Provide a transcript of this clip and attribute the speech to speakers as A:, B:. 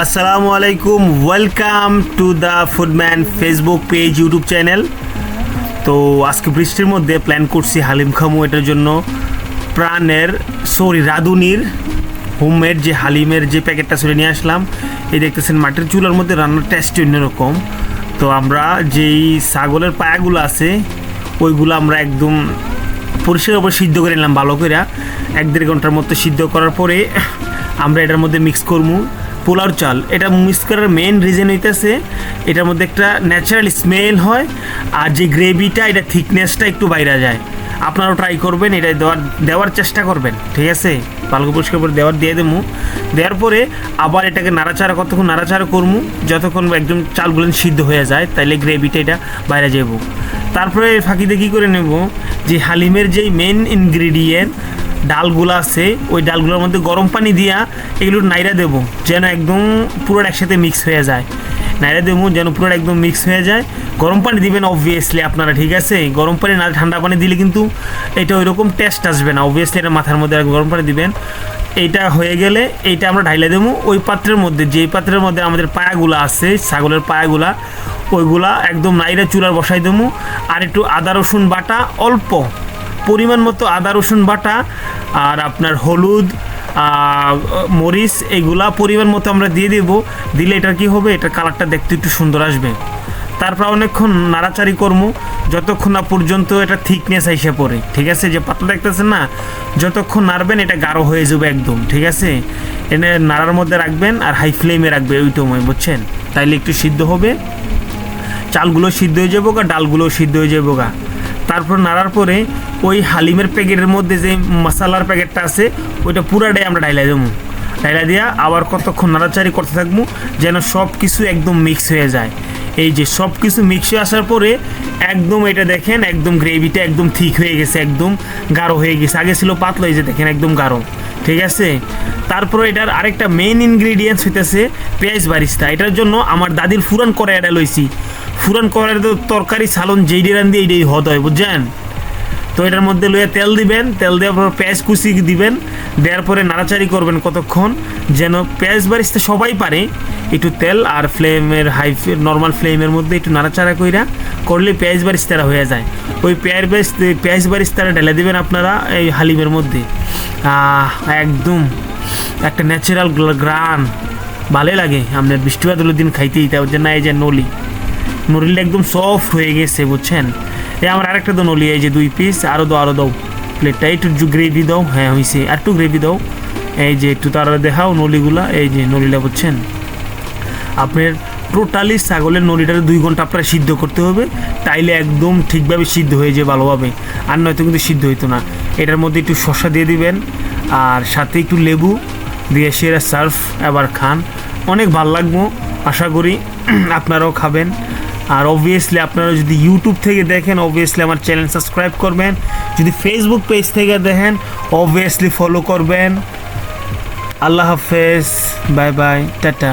A: আসসালামু আলাইকুম welcome to the Foodman Facebook page YouTube channel তো আজকে বৃষ্টির মধ্যে প্ল্যান করছি হালিম খামু এটার জন্য। প্রাণের সরি রাঁধুনির হোমমেড যে হালিমের যে প্যাকেটটা সরে নিয়ে আসলাম। এই দেখতেছেন মাটির চুলার মধ্যে রান্নার টেস্ট অন্যরকম। তো আমরা যেই ছাগলের পায়াগুলো আছে, ওইগুলো আমরা একদম পরিষ্কার করে সিদ্ধ করে নিলাম ভালো করে এক দেড় ঘণ্টার মতো সিদ্ধ করার পরে আমরা এটার মধ্যে মিক্স করব পোলার চাল। এটা মিক্স করার মেন রিজন হইতেছে। এটার মধ্যে একটা ন্যাচারাল স্মেল হয় আর যে গ্রেভিটা এটা থিকনেসটা একটু বাইরে যায়। আপনারাও ট্রাই করবেন, এটা দেওয়ার দেওয়ার চেষ্টা করবেন, ঠিক আছে? পালক পরিষ্কার করে দেওয়ার দিয়ে দেবো। দেওয়ার পরে আবার এটাকে নাড়াচাড়া, কতক্ষণ নাড়াচাড়া করব, যতক্ষণ একদম চালগুলো সিদ্ধ হয়ে যায়, তাইলে গ্রেভিটা এটা বাইরে যাব তারপরে ফাঁকিতে কী করে নেব? যে হালিমের যেই মেন ইনগ্রিডিয়েন্ট ডালগুলো আছে, ওই ডালগুলোর মধ্যে গরম পানি দিয়া এগুলো নাইরা দেবো, যেন একদম পুরো একসাথে মিক্স হয়ে যায়। নাইরা দেবো, যেন পুরো একদম মিক্স হয়ে যায়। গরম পানি দিবেন অবভিয়াসলি আপনারা, ঠিক আছে? গরম পানি না, ঠান্ডা পানি দিলে কিন্তু এটা ওই রকম টেস্ট আসবে না। অবভিয়াসলি এটা মাথার মধ্যে গরম পানি দিবেন। এইটা হয়ে গেলে এইটা আমরা ঢাইলে দেবো। ওই পাত্রের মধ্যে, যেই পাত্রের মধ্যে আমাদের পায়াগুলো আছে, ছাগলের পায়াগুলা, ওইগুলা একদম নাইরা চুলার বসাই দেবো। আর একটু আদা, রসুন বাটা, অল্প পরিমাণ মতো আদা, রসুন বাটা আর আপনার হলুদ মরিচ, এগুলা পরিমাণ মতো আমরা দিয়ে দেব। দিলে এটা কি হবে? এটার কালারটা দেখতে একটু সুন্দর আসবে। তারপর অনেকক্ষণ নাড়াচাড়ি করব। যতক্ষণ না পর্যন্ত এটা থিকনেস এসে পড়ে, ঠিক আছে? যে পাতলা দেখতেছেন না? যতক্ষণ নাড়বেন, এটা গাঢ় হয়ে যাবে একদম, ঠিক আছে? এনে নাড়ার মধ্যে রাখবেন আর হাই ফ্লেমে রাখবে ওই সময়, বুঝছেন? তাইলে একটু সিদ্ধ হবে। চালগুলো সিদ্ধ হয়ে যাব গা ডালগুলো সিদ্ধ হয়ে যাব গা। তারপর নাড়ার পরে ওই হালিমের প্যাকেটের মধ্যে যে মশালার প্যাকেটটা আছে, ওইটা পুরাটাই আমরা ডাইলা দেবো। ডাইলা দিয়া আবার কতক্ষণ নাড়াচাড়ি করতে থাকব যেন সব কিছু একদম মিক্স হয়ে যায়। এই যে সব কিছু মিক্স হয়ে আসার পরে একদম এটা দেখেন, একদম গ্রেভিটা একদম ঠিক হয়ে গেছে, একদম গাঢ় হয়ে গেছে। আগে ছিল পাতলা, এই যে দেখেন একদম গাঢ়। ঠিক আছে? তারপরে এটার আরেকটা মেইন ইনগ্রিডিয়েন্টস হইতেছে পেঁয়াজ বারিস্তা। এটার জন্য আমার দাদির ফুরান করে এটা লইছি। ফুরান করার তরকারি, সালন যেই রান দিয়ে এইটাই হদ হয়, বুঝছেন? তো এটার মধ্যে লইয়া তেল দিবেন, তেল দেওয়ার পর পেঁয়াজ কুচি দিবেন, দেওয়ার পরে নাড়াচাড়ি করবেন কতক্ষণ, যেন পেঁয়াজ বারিস্তা সবাই পারে, একটু তেল আর ফ্লেমের হাই নর্মাল ফ্লেমের মধ্যে একটু নাড়াচাড়া কইরা করলে পেঁয়াজ বারিস্তারা হয়ে যায়। ওই পেঁয়াজ বারিস পেঁয়াজ বারিস্তারা ঢেলে দেবেন আপনারা এই হালিমের মধ্যে। একদম একটা ন্যাচারাল গ্রান। ভালোই লাগে, আপনার বৃষ্টিপাতগুলোর দিন খাইতেই তাই যে না এই যে নলি। নলিটা একদম সফট হয়ে গেছে, বুঝছেন? এই আমার আরেকটা তো নলি এই যে দুই পিস আরও দাও আরও দাও প্লেটটা একটু গ্রেভি দাও। হ্যাঁ হয়েছে আর একটু গ্রেভি দাও। এই যে একটু তারা দেখাও নলিগুলা। এই যে নলিটা, বুঝছেন? আপনার টোটালি ছাগলের নলিটা দুই ঘণ্টা আপনার সিদ্ধ করতে হবে। তাইলে একদম ঠিকভাবে সিদ্ধ হয়ে যায় ভালোভাবে। আর নয়তো কিন্তু সিদ্ধ হইতো না। এটার মধ্যে একটু শসা দিয়ে দিবেন। আর সাথে একটু লেবু দিয়ে সেরা সার্ফ আবার খান। অনেক ভালো লাগবো। আশা করি আপনারাও খাবেন। আর অবভিয়াসলি আপনারা যদি ইউটিউব থেকে দেখেন অবভিয়াসলি আমার চ্যানেল সাবস্ক্রাইব করবেন। যদি ফেসবুক পেজ থেকে দেখেন অবভিয়াসলি ফলো করবেন। আল্লাহ হাফেজ বাই বাই টাটা।